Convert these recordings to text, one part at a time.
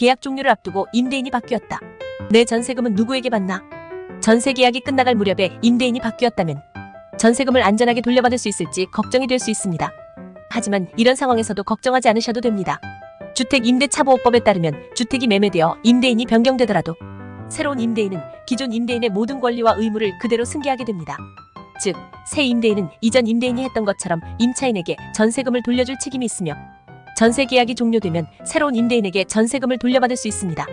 계약 종료를 앞두고 임대인이 바뀌었다. 내 전세금은 누구에게 받나? 전세 계약이 끝나갈 무렵에 임대인이 바뀌었다면 전세금을 안전하게 돌려받을 수 있을지 걱정이 될 수 있습니다. 하지만 이런 상황에서도 걱정하지 않으셔도 됩니다. 주택 임대차보호법에 따르면 주택이 매매되어 임대인이 변경되더라도 새로운 임대인은 기존 임대인의 모든 권리와 의무를 그대로 승계하게 됩니다. 즉, 새 임대인은 이전 임대인이 했던 것처럼 임차인에게 전세금을 돌려줄 책임이 있으며 전세 계약이 종료되면 새로운 임대인에게 전세금을 돌려받을 수 있습니다.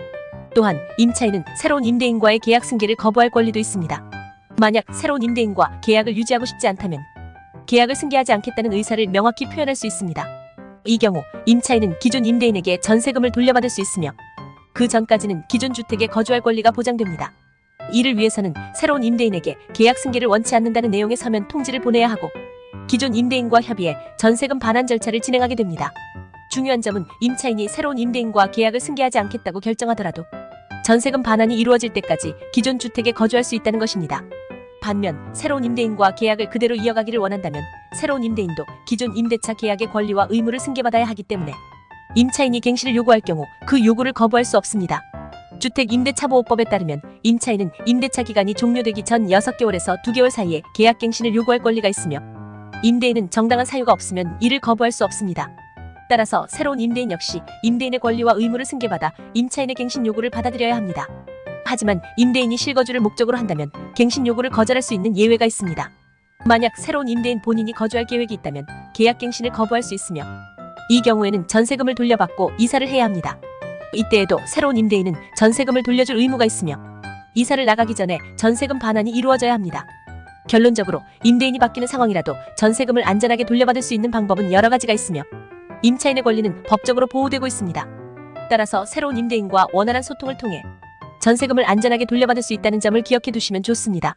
또한 임차인은 새로운 임대인과의 계약 승계를 거부할 권리도 있습니다. 만약 새로운 임대인과 계약을 유지하고 싶지 않다면 계약을 승계하지 않겠다는 의사를 명확히 표현할 수 있습니다. 이 경우 임차인은 기존 임대인에게 전세금을 돌려받을 수 있으며 그 전까지는 기존 주택에 거주할 권리가 보장됩니다. 이를 위해서는 새로운 임대인에게 계약 승계를 원치 않는다는 내용의 서면 통지를 보내야 하고 기존 임대인과 협의해 전세금 반환 절차를 진행하게 됩니다. 중요한 점은 임차인이 새로운 임대인과 계약을 승계하지 않겠다고 결정하더라도 전세금 반환이 이루어질 때까지 기존 주택에 거주할 수 있다는 것입니다. 반면 새로운 임대인과 계약을 그대로 이어가기를 원한다면 새로운 임대인도 기존 임대차 계약의 권리와 의무를 승계받아야 하기 때문에 임차인이 갱신을 요구할 경우 그 요구를 거부할 수 없습니다. 주택 임대차보호법에 따르면 임차인은 임대차 기간이 종료되기 전 6개월에서 2개월 사이에 계약 갱신을 요구할 권리가 있으며 임대인은 정당한 사유가 없으면 이를 거부할 수 없습니다. 따라서 새로운 임대인 역시 임대인의 권리와 의무를 승계받아 임차인의 갱신 요구를 받아들여야 합니다. 하지만 임대인이 실거주를 목적으로 한다면 갱신 요구를 거절할 수 있는 예외가 있습니다. 만약 새로운 임대인 본인이 거주할 계획이 있다면 계약 갱신을 거부할 수 있으며 이 경우에는 전세금을 돌려받고 이사를 해야 합니다. 이때에도 새로운 임대인은 전세금을 돌려줄 의무가 있으며 이사를 나가기 전에 전세금 반환이 이루어져야 합니다. 결론적으로 임대인이 바뀌는 상황이라도 전세금을 안전하게 돌려받을 수 있는 방법은 여러 가지가 있으며 임차인의 권리는 법적으로 보호되고 있습니다. 따라서 새로운 임대인과 원활한 소통을 통해 전세금을 안전하게 돌려받을 수 있다는 점을 기억해 두시면 좋습니다.